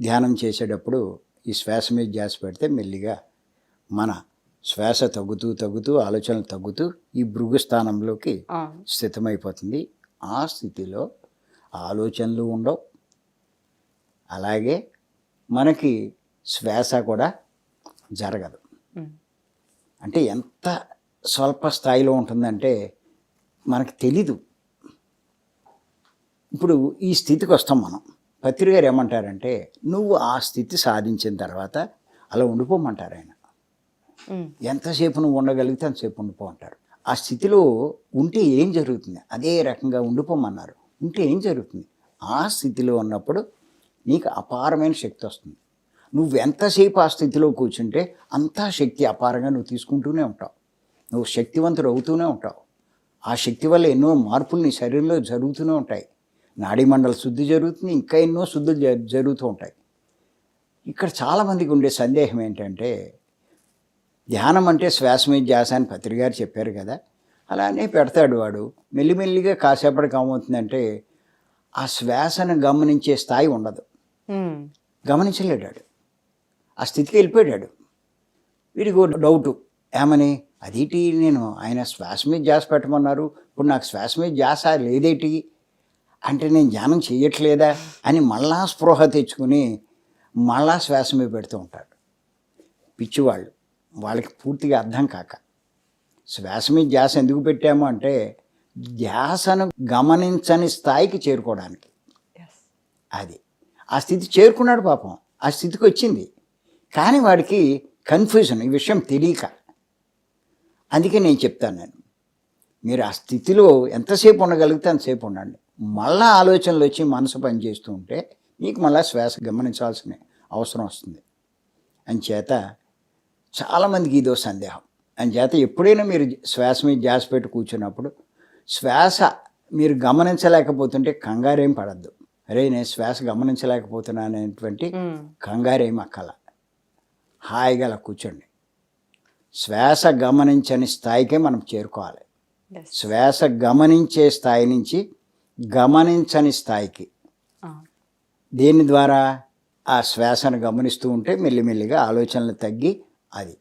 ధ్యానం చేసేటప్పుడు ఈ శ్వాస మీద ధ్యాస పెడితే మెల్లిగా మన శ్వాస తగ్గుతూ తగ్గుతూ ఆలోచనలు తగ్గుతూ ఈ భృగు స్థానంలోకి స్థితమైపోతుంది. ఆ స్థితిలో ఆలోచనలు ఉండవు. అలాగే మనకి శ్వాస కూడా జరగదు. అంటే ఎంత స్వల్ప స్థాయిలో ఉంటుందంటే మనకు తెలీదు. ఇప్పుడు ఈ స్థితికి వస్తాం మనం. పత్రి గారు ఏమంటారంటే నువ్వు ఆ స్థితి సాధించిన తర్వాత అలా ఉండిపోమంటారు ఆయన. ఎంతసేపు నువ్వు ఉండగలిగితే అంతసేపు ఉండిపో అంటారు ఆ స్థితిలో ఉంటే ఏం జరుగుతుంది? అదే రకంగా ఉండిపోమన్నారు. ఉంటే ఏం జరుగుతుంది? ఆ స్థితిలో ఉన్నప్పుడు నీకు అపారమైన శక్తి వస్తుంది. నువ్వు ఎంతసేపు ఆ స్థితిలో కూర్చుంటే అంతా శక్తి అపారంగా నువ్వు తీసుకుంటూనే ఉంటావు. నువ్వు శక్తివంతుడు అవుతూనే ఉంటావు. ఆ శక్తి వల్ల ఎన్నో మార్పులు నీ శరీరంలో జరుగుతూనే ఉంటాయి. నాడీ మండల శుద్ధి జరుగుతుంది ఇంకా ఎన్నో శుద్ధులు జరుగుతూ ఉంటాయి. ఇక్కడ చాలామందికి ఉండే సందేహం ఏంటంటే ధ్యానం అంటే శ్వాస మీద ధ్యాస అని పత్రి గారు చెప్పారు కదా అలానే పెడతాడు వాడు. మెల్లిమెల్లిగా కాసేపటికి ఏమవుతుందంటే ఆ శ్వాసను గమనించే స్థాయి ఉండదు. గమనించలేడాడు ఆ స్థితికి వెళ్ళిపోయాడు వీడికి డౌటు ఏమని? అదేంటి నేను ఆయన శ్వాస మీద ధ్యాస పెట్టమన్నారు ఇప్పుడు నాకు శ్వాస మీద ధ్యాస లేదేటి? అంటే నేను ధ్యానం చేయట్లేదా అని మళ్ళా స్పృహ తెచ్చుకుని మళ్ళా శ్వాస మీద పెడుతూ ఉంటాడు. పిచ్చివాళ్ళు. వాళ్ళకి పూర్తిగా అర్థం కాక. శ్వాస మీద ధ్యాస ఎందుకు పెట్టాము అంటే ధ్యాసను గమనించని స్థాయికి చేరుకోవడానికి. అది. ఆ స్థితి చేరుకున్నాడు పాపం. ఆ స్థితికి వచ్చింది. కానీ వాడికి కన్ఫ్యూజన్ ఈ విషయం తెలియక. అందుకే నేను చెప్తాను నేను. మీరు ఆ స్థితిలో ఎంతసేపు ఉండగలిగితే అంతసేపు ఉండండి. మళ్ళా ఆలోచనలు వచ్చి మనసు పనిచేస్తూ ఉంటే మీకు మళ్ళీ శ్వాస గమనించాల్సిన అవసరం వస్తుంది. అంచేత చాలామందికి ఇదో సందేహం. అంచేత ఎప్పుడైనా మీరు శ్వాస మీద ధ్యాస పెట్టి కూర్చున్నప్పుడు శ్వాస మీరు గమనించలేకపోతుంటే కంగారేం పడద్దు. అరే నేను శ్వాస గమనించలేకపోతున్నాను అనేటువంటి. కంగారేం అక్కల. హాయిగా అలా కూర్చోండి. శ్వాస గమనించని స్థాయికే మనం చేరుకోవాలి. శ్వాస గమనించే స్థాయి నుంచి గమనించని స్థాయికి. దేని ద్వారా ఆ శ్వాసను గమనిస్తూ ఉంటే మెల్లిమెల్లిగా ఆలోచనలు తగ్గి అది